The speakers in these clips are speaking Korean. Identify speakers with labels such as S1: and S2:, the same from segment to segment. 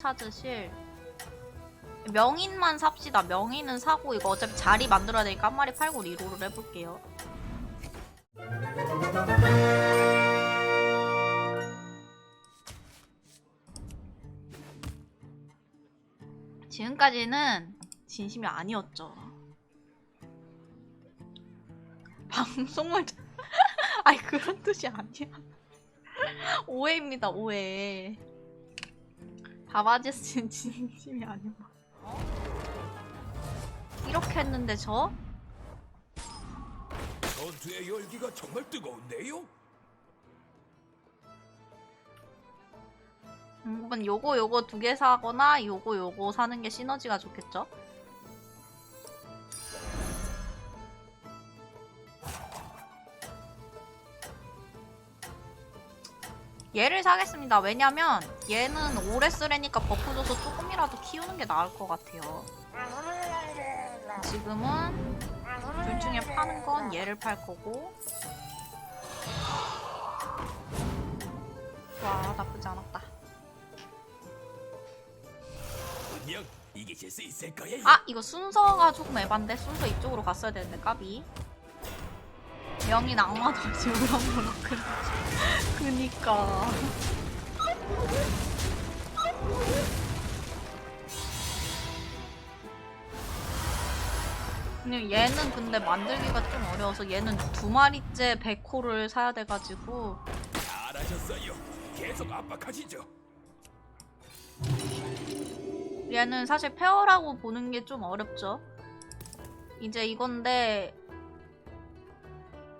S1: 찾으실 명인만 삽시다. 명인은 사고 이거 어차피 자리 만들어야 되니까 한 마리 팔고 리로를 해볼게요. 지금까지는 진심이 아니었죠. 방송을 아니 그런 뜻이 아니야. 오해입니다 오해. 바바지스는 진심이 아니야. 이렇게 했는데 저?
S2: 전투의 열기가 정말 뜨거운데요?
S1: 음, 요거 요거 두 개 사거나 요거 요거 사는 게 시너지가 좋겠죠? 얘를 사겠습니다. 왜냐면 얘는 오래 쓰려니까 버프 줘서 조금이라도 키우는 게 나을 것 같아요. 지금은 둘 중에 파는 건 얘를 팔 거고 와 나쁘지 않았다. 아 이거 순서가 조금 에반데 순서 이쪽으로 갔어야 되는데 까비 지금 한번 그 그니까 근데 얘는 근데 만들기가 좀 어려워서 얘는 두 마리째 백호를 사야 돼가지고
S2: 잘하셨어요. 계속 압박하시죠.
S1: 얘는 사실 페어라고 보는 게 좀 어렵죠. 이제 이건데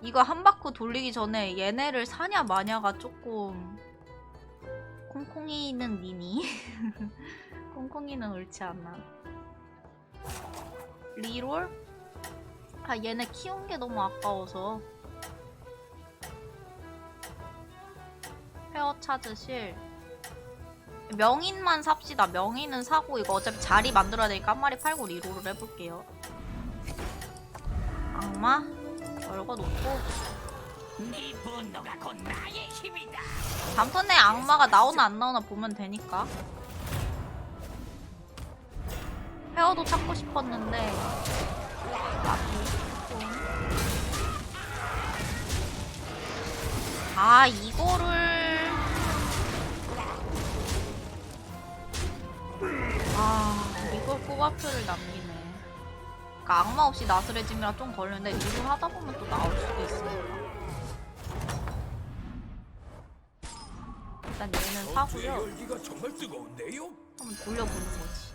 S1: 이거 한 바퀴 돌리기 전에 얘네를 사냐 마냐가 조금 콩콩이는 니니 콩콩이는 옳지 않나 리롤? 아 얘네 키운 게 너무 아까워서 페어 찾으실 명인만 삽시다. 명인은 사고 이거 어차피 자리 만들어야 되니까 한 마리 팔고 리로를 해볼게요. 악마 열거 놓고
S2: 이 분노가 곧 나의 힘이다.
S1: 다음 턴에 악마가 나오나 안 나오나 보면 되니까. 페어도 찾고 싶었는데 아 이거를 아 이걸 꼬바표를 남기네 그러니까 악마 없이 나스레 짐이라 좀 걸리는데 리를 하다 보면 또 나올 수도 있으니까. 일단 얘는 사고요.
S2: 열기가 정말 뜨거운데요?
S1: 한번 돌려보는 거지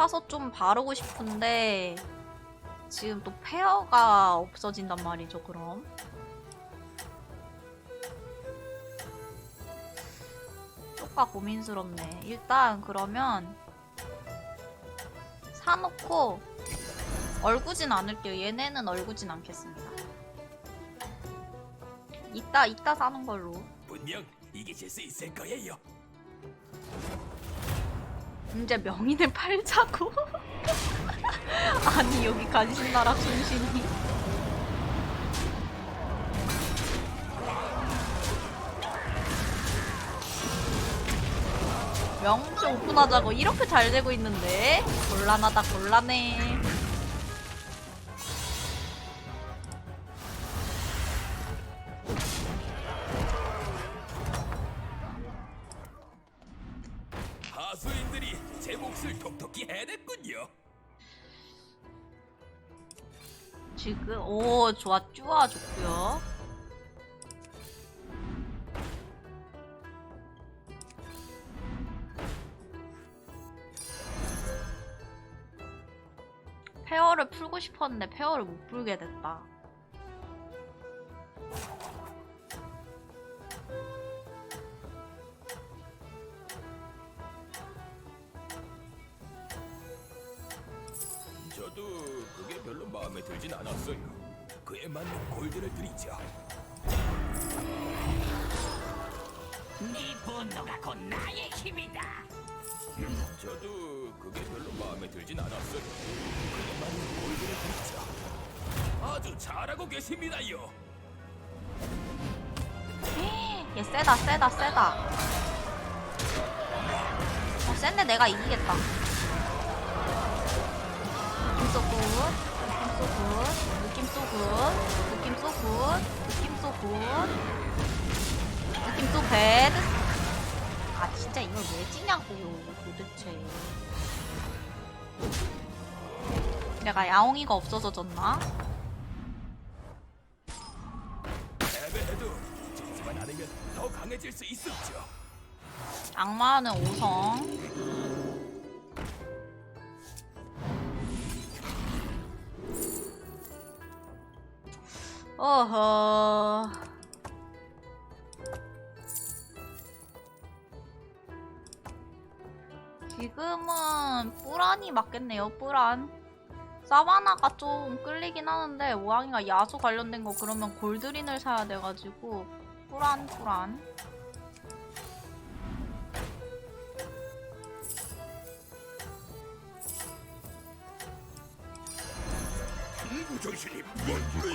S1: 사서 좀 바르고 싶은데 지금 또 페어가 없어진단 말이죠 그럼. 쪼까 고민스럽네. 일단 그러면 사놓고 얼구진 않을게요. 얘네는 얼구진 않겠습니다. 이따 이따 사는 걸로.
S2: 분명 이기실 수 있을 거예요.
S1: 이제 명인을 팔자고? 아니 여기 간신나라 순신이. 명시 오픈하자고 이렇게 잘 되고 있는데? 곤란하다 곤란해 좋아 쭈아 좋고요 페어를 풀고 싶었는데 페어를 못 풀게 됐다
S2: 저도 그게 별로 마음에 들진 않았어요.
S3: 그에 맞는 골드를 드리죠.
S2: 네 분노가 곧 나의 힘이다.
S3: 저도 그게 별로 마음에 들진 않았어요. 그에 맞는 골드를 드리죠. 아주 잘하고 계십니다요.
S1: 얘 세다 세다 세다 어 센데 내가 이기겠다 느낌 쏘 굿, 느낌 쏘 굿, 느낌 쏘 굿, 느낌 쏘 굿, 느낌 쏘 배드. 아 진짜 이걸 왜 찌냐고요 도대체. 내가 야옹이가 없어서 졌나? 악마는 5성. 어허. 지금은 뿌란이 맞겠네요, 뿌란. 사바나가 좀 끌리긴 하는데, 오왕이가 야수 관련된 거 그러면 골드린을 사야 돼가지고, 뿌란, 뿌란.
S4: 정신이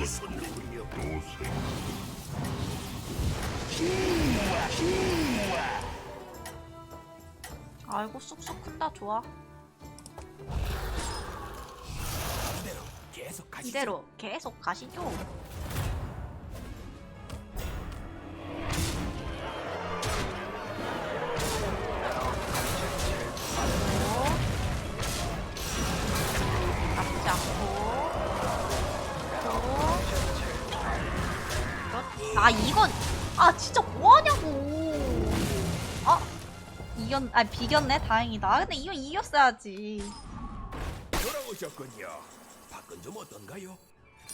S4: 손는군요. 도생
S1: 아이고 쑥쑥 큰다 좋아
S3: 이대로 계속 가시죠.
S1: 이대로 계속 가시죠 아 이건 아 진짜 뭐하냐고 아 이겼 아 비겼네 다행이다 아, 근데 이건 이겼어야지
S3: 돌아오셨군요. 밖은 좀 어떤가요?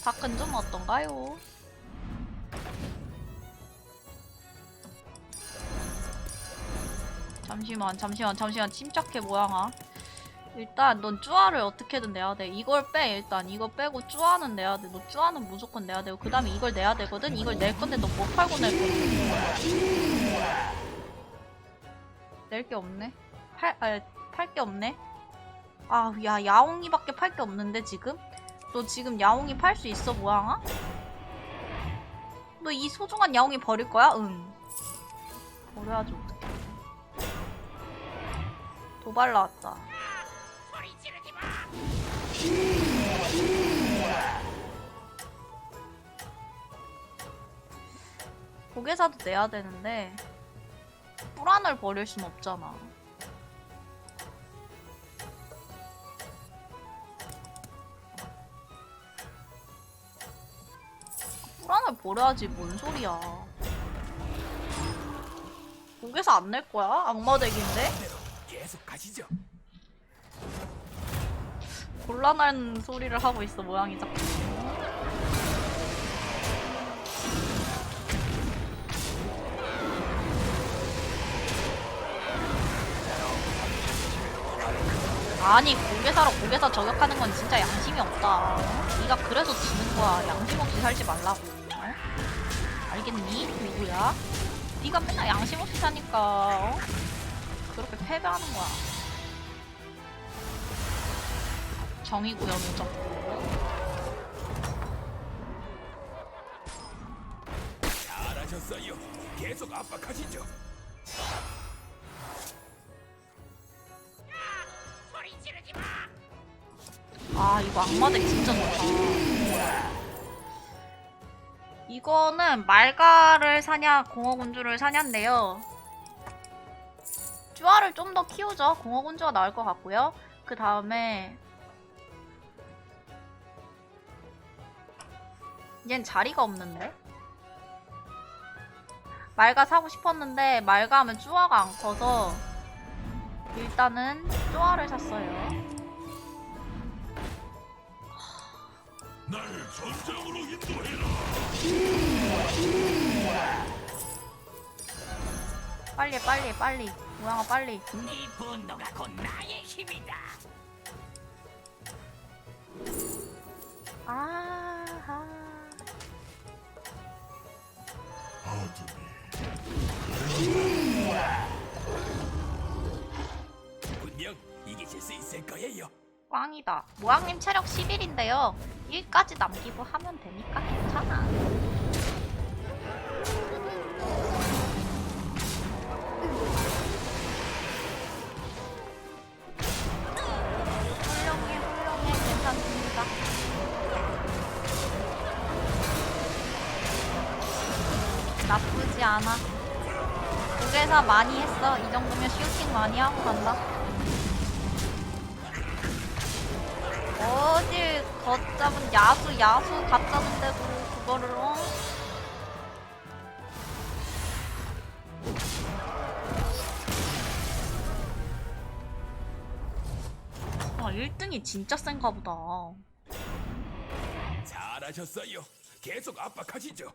S1: 밖은 좀 어떤가요? 잠시만 잠시만 잠시만 침착해 모양아 일단 넌 쭈아를 어떻게든 내야 돼 이걸 빼 일단 이거 빼고 쭈아는 내야 돼 너 쭈아는 무조건 내야 되고 그 다음에 이걸 내야 되거든 이걸 낼 건데 너못 팔고 낼 거든 낼게 없네 팔, 아, 팔게 없네 아 야 야옹이밖에 팔 게 없는데 지금 너 지금 야옹이 팔 수 있어, 모양아? 너 이 소중한 야옹이 버릴 거야? 응. 버려야지, 어떡해. 도발 나왔다. 고개사도 내야 되는데, 뿔안을 버릴 순 없잖아. 뿔안을 버려야지, 뭔 소리야. 고개사 안 낼 거야? 악마덱인데?
S3: 계속 가시죠.
S1: 곤란한 소리를 하고 있어 모양이 자꾸 아니 고개사로 고개사 저격하는 건 진짜 양심이 없다 네가 그래서 지는 거야 양심 없이 살지 말라고 어? 알겠니? 누구야? 네가 맨날 양심 없이 사니까 어? 그렇게 패배하는 거야 정의구현 오졌고
S3: 잘하셨어요. 계속 압박하시죠.
S1: 아 이거 악마덱 진짜 좋다. 이거는 말가를 사냐 공허군주를 사냐인데요. 쭈아를 좀 더 키우죠. 공허군주가 나을 것 같고요. 그 다음에 얜 자리가 없는데? 말가 사고 싶었는데 말가 하면 쭈아가 안 커서 일단은 쭈아를 샀어요.
S4: 날 전장으로 인도해라.
S1: 빨리 빨리 빨리. 모양아 빨리.
S2: 네 분노가 곧 나의 힘이다.
S1: 아
S3: 분명 이기실 수 있을 거예요.
S1: 꽝이다. 모왕님 체력 11인데요. 1까지 남기고 하면 되니까 괜찮아. 나쁘지 않아. 고개사 많이 했어. 이 정도면 슈팅 많이 하고 간다. 어딜 걷잡은 야수 야수 갖잡은데도 그거를 어? 아 1등이 진짜 센가 보다
S3: 잘하셨어요. 계속 압박하시죠.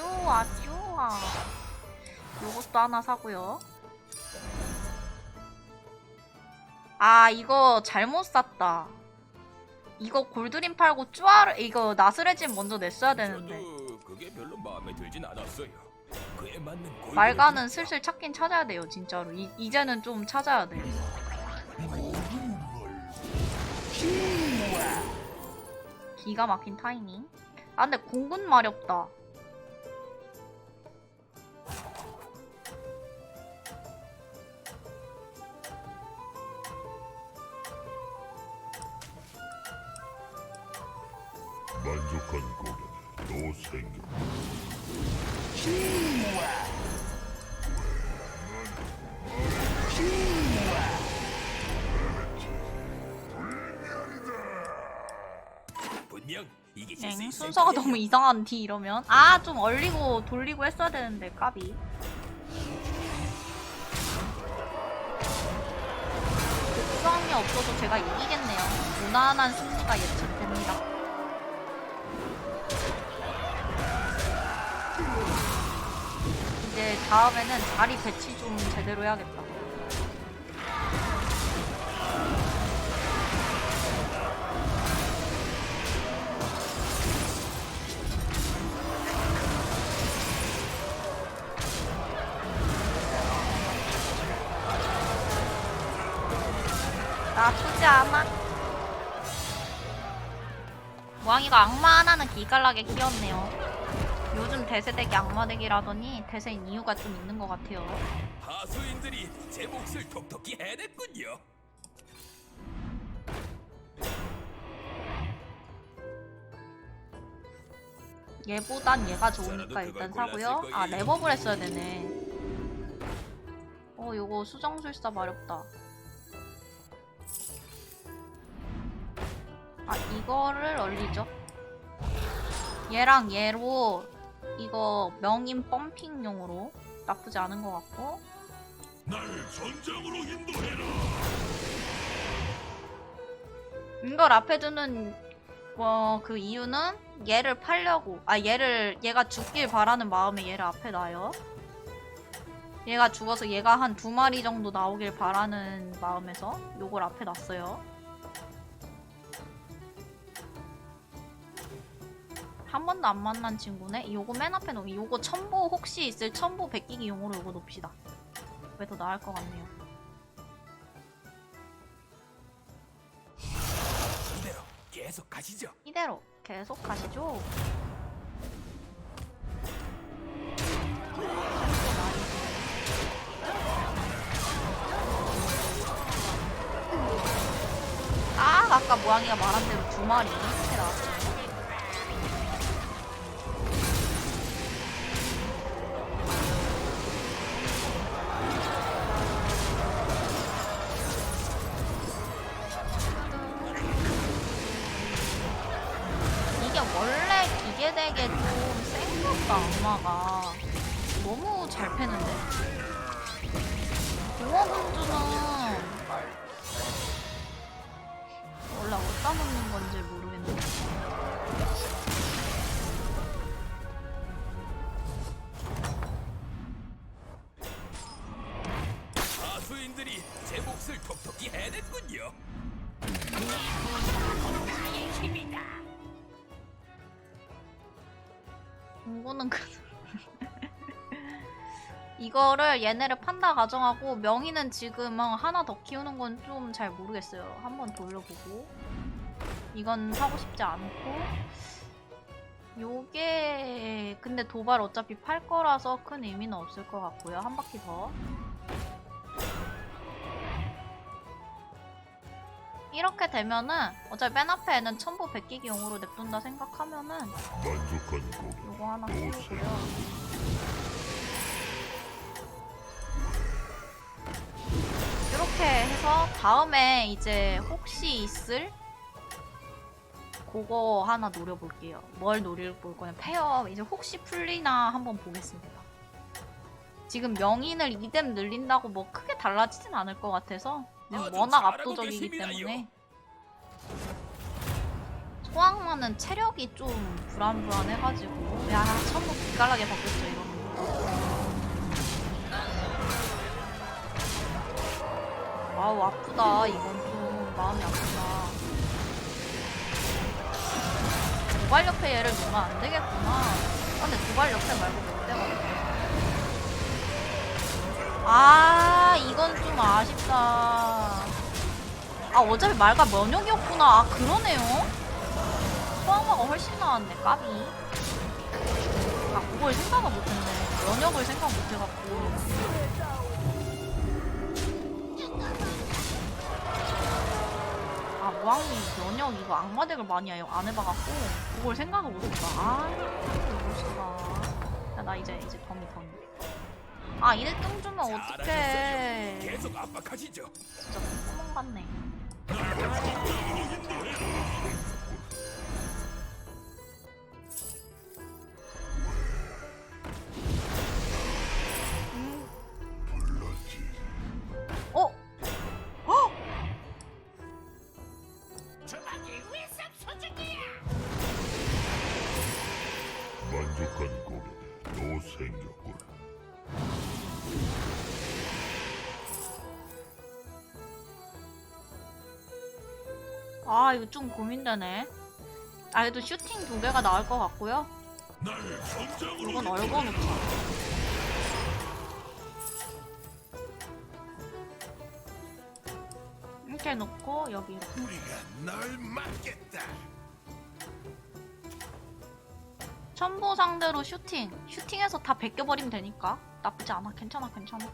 S1: 좋아 좋아. 요것도 하나 사고요. 아 이거 잘못 샀다. 이거 골드림 팔고 쭈아를 이거 나스레진 먼저 냈어야 되는데.
S3: 그게 별로 마음에 들진 않았어요. 그에 맞는
S1: 말가는 슬슬 찾긴 찾아야 돼요 진짜로. 이, 이제는 좀 찾아야 돼 기가 막힌 타이밍. 아 근데 공군 마렵다 엥? 순서가. 너무 이상한 디 이러면? 아 좀 얼리고 돌리고 했어야 되는데 까비. 수학이 없어서 제가 이기겠네요. 무난한 승리가 예측됩니다. 이제 다음에는 자리 배치 좀 제대로 해야겠다 나쁘지 않아. 모항이가 악마 하나는 기깔나게 키웠네요. 요즘 대세대기 악마대기라더니 대세인 이유가 좀 있는 것 같아요.
S3: 하수인들이 제 몫을 톡톡히 해냈군요.
S1: 얘보단 얘가 좋으니까 일단 사고요. 아 레버블 했어야 되네. 어 요거 수정술사 마렵다. 아 이거를 얼리죠. 얘랑 얘로 이거 명인 펌핑용으로 나쁘지 않은 것 같고. 이걸 앞에 두는 어, 그 이유는 얘를 팔려고 아 얘를 얘가 죽길 바라는 마음에 얘를 앞에 놔요. 얘가 죽어서 얘가 한 두 마리 정도 나오길 바라는 마음에서 요걸 앞에 놨어요. 한 번도 안 만난 친구네. 요거 맨 앞에 놓기. 요거 첨보 혹시 있을 첨보 베끼기 용으로 요거 놓읍시다. 왜 더 나을 것 같네요.
S3: 이대로 계속 가시죠.
S1: 이대로 계속 가시죠. 아, 아까 모양이가 말한 대로 두 마리 이렇게 나왔어. 이 기계되게 좀 센것다 악마가 너무 잘 패는데. 공허군주는 원래 어디다 놓는 건지 모르겠는데 공구는 그 이거를 얘네를 판다 가정하고 명의는 지금은 하나 더 키우는 건 좀 잘 모르겠어요. 한번 돌려보고 이건 사고 싶지 않고 요게 근데 도발 어차피 팔 거라서 큰 의미는 없을 것 같고요. 한 바퀴 더. 이렇게 되면은 어차피 맨 앞에는 첨부 베끼기용으로 냅둔다 생각하면은 요거 하나.
S4: 생겨
S1: 이렇게 해서 다음에 이제 혹시 있을 그거 하나 노려볼게요. 뭘 노려볼 거냐? 페어 이제 혹시 풀리나 한번 보겠습니다. 지금 명인을 2뎀 늘린다고 뭐 크게 달라지진 않을 것 같아서 지금
S3: 아주
S1: 워낙
S3: 잘하고
S1: 압도적이기. 때문에. 소황만은 체력이 좀 불안불안해가지고. 야 천국 기깔나게 바뀌었죠 이러면 아우 아프다. 이건 좀 마음이 아프다. 도발 옆에 얘를 놓으면 안 되겠구나. 아, 근데 도발 옆에 말고 아 이건 좀 아쉽다. 아 어차피 말가 면역이었구나. 아 그러네요. 소황마가 훨씬 나았네 까비. 아 그걸 생각을 못했네. 면역을 생각 못해갖고. 아 모항이 면역 이거 악마 덱을 많이 해요 안 해봐갖고. 그걸 생각을 못했다. 아 멋있다. 야 나 이제 이제 덤이 덤이 아 이래 뚱 주면. 어떡해
S3: 계속 압박하시죠.
S1: 진짜 구멍 같네 음. 어? 어?
S4: 만족한 또 생겼구나
S1: 아 이거 좀 고민되네. 아 그래도 슈팅 두 개가 나올 것 같고요. 이건 얼거 놓자 이렇게 놓고 여기 첨보 상대로 슈팅. 슈팅해서 다 벗겨버리면 되니까 나쁘지 않아. 괜찮아 괜찮아.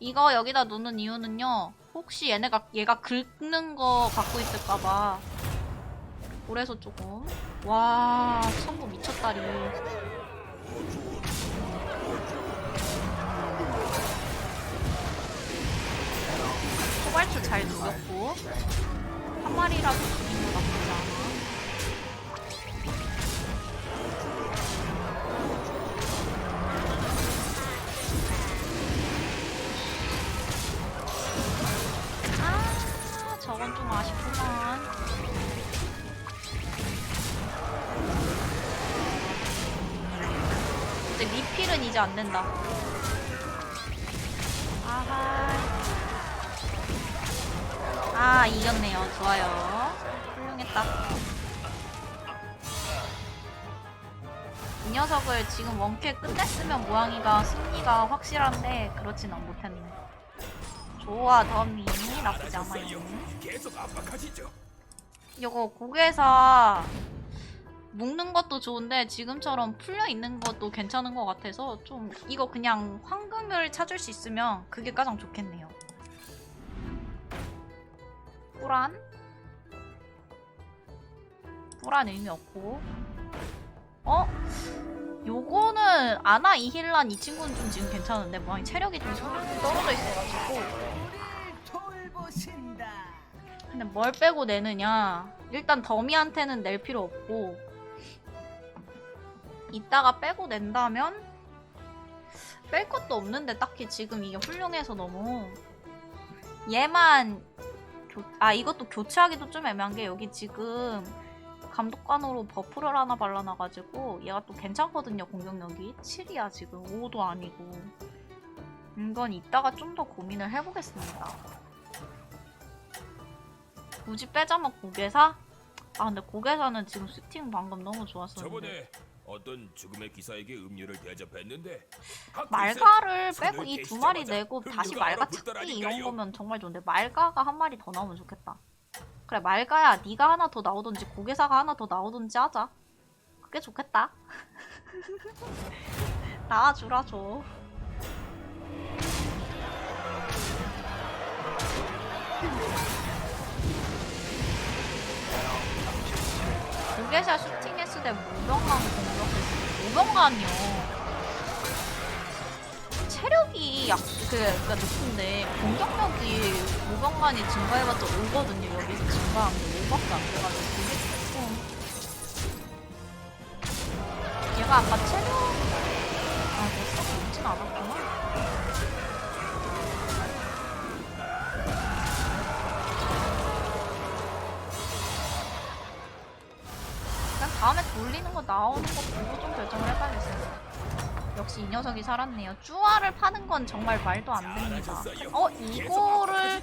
S1: 이거 여기다 놓는 이유는요. 혹시 얘네가 얘가 긁는 거 갖고 있을까봐. 그래서 조금. 와 첨보 미쳤다리. 초발추 잘 누겼고 한 마리라도 죽인 거 나쁘지 않아 리필은 이제 안 된다. 아하. 아, 이겼네요. 좋아요. 훌륭했다. 이 녀석을 지금 원캐 끝냈으면 모양이가 승리가 확실한데 그렇진 않 못했네. 좋아, 더미. 나쁘지 않아요. 이거 고개사 묶는 것도 좋은데 지금처럼 풀려 있는 것도 괜찮은 것 같아서 좀 이거 그냥 황금을 찾을 수 있으면 그게 가장 좋겠네요. 뿌란? 뿌란 의미 없고 어? 요거는 아나 이힐란 이 친구는 좀 지금 괜찮은데 뭐 체력이 좀 떨어져 있어가지고. 근데 뭘 빼고 내느냐 일단 더미한테는 낼 필요 없고 이따가 빼고 낸다면 뺄 것도 없는데 딱히 지금 이게 훌륭해서 너무 얘만 교, 아 이것도 교체하기도 좀 애매한 게 여기 지금 감독관으로 버프를 하나 발라놔가지고 얘가 또 괜찮거든요 공격력이. 7이야 지금 5도 아니고. 이건 이따가 좀 더 고민을 해보겠습니다. 굳이 빼자면 고개사? 아 근데 고개사는 지금 슈팅 방금 너무 좋았었는데
S3: 어떤 죽음의 기사에게 음료를 대접했는데
S1: 말가를 빼고 이 두 마리 내고 다시 말가 찾기. 이런 거면 정말 좋은데 말가가 한 마리 더 나오면 좋겠다. 그래 말가야 네가 하나 더 나오든지 고개사가 하나 더 나오든지 하자. 그게 좋겠다. 나와주라 줘. 고개사 슈팅했을 때 무병간 공격했을 무병간이요. 체력이 약, 그, 그니까 높은데, 공격력이 무병간이 증가해봤자 오거든요. 여기서 증가한 게 5밖에 안 돼가지고, 그게 조금. 얘가 아까 체력, 아, 됐어? 높진 않았구나. 다음에 돌리는 거 나오는 거 보고 좀 결정을 해봐야겠어요. 역시 이 녀석이 살았네요. 쭈아를 파는 건 정말 말도 안 됩니다.
S3: 어,
S1: 이거를.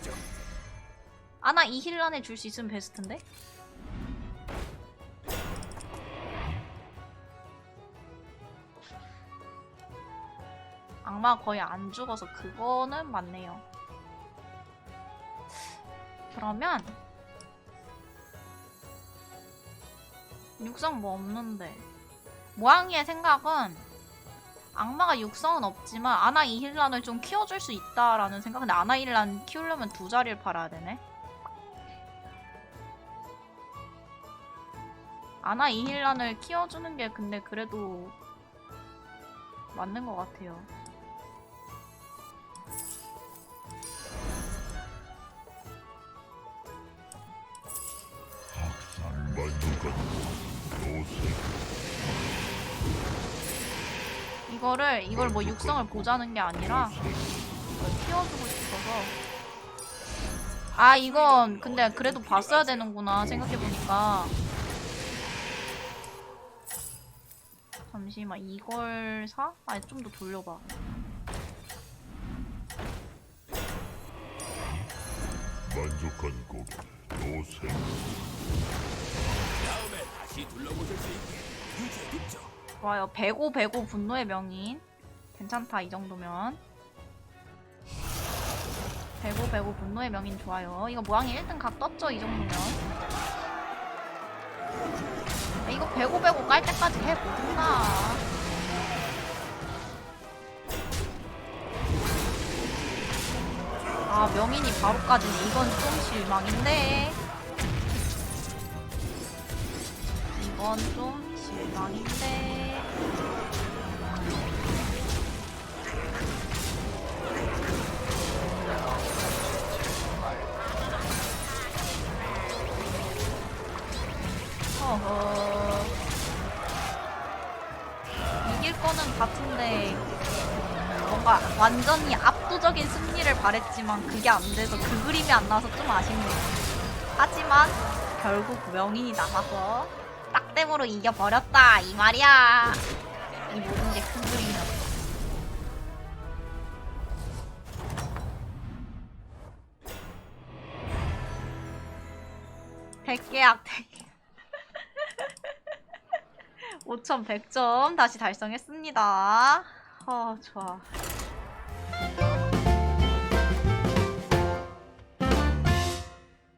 S1: 아나 이힐란에 줄 수 있으면 베스트인데? 악마 거의 안 죽어서 그거는 맞네요. 그러면 육성 뭐 없는데 모양이의 생각은 악마가 육성은 없지만 아나 이힐란을 좀 키워줄 수 있다라는 생각. 근데 아나 이힐란 키우려면 두 자리를 팔아야 되네. 아나 이힐란을 키워주는 게 근데 그래도 맞는 것 같아요. 이거를 이걸 뭐 육성을 보자는 게 아니라 이걸 키워주고 싶어서. 아 이건 근데 그래도 봤어야 되는구나 생각해보니까. 잠시만 이걸 사? 아니 좀 더 돌려봐.
S4: 만족한 고래 노생
S3: 다음에 다시 둘러보실 수 있게 유지해뒀죠.
S1: 좋아요. 배고 배고 분노의 명인. 괜찮다 이 정도면. 배고 배고 분노의 명인 좋아요. 이거 모양이 1등 각 떴죠 이 정도면. 아, 이거 배고 배고 깔 때까지 해보든가. 아 명인이 바로까지는 이건 좀 실망인데. 이건 좀 실망인데. 어허. 이길 거는 같은데 뭔가 완전히 압도적인 승리를 바랬지만 그게 안 돼서 그 그림이 안 나와서 좀 아쉽네요. 하지만 결국 명인이 남아서 딱땜으로 이겨버렸다 이 말이야. 이 모든 게 큰 그림이었 5100점 다시 달성했습니다. 어, 좋아.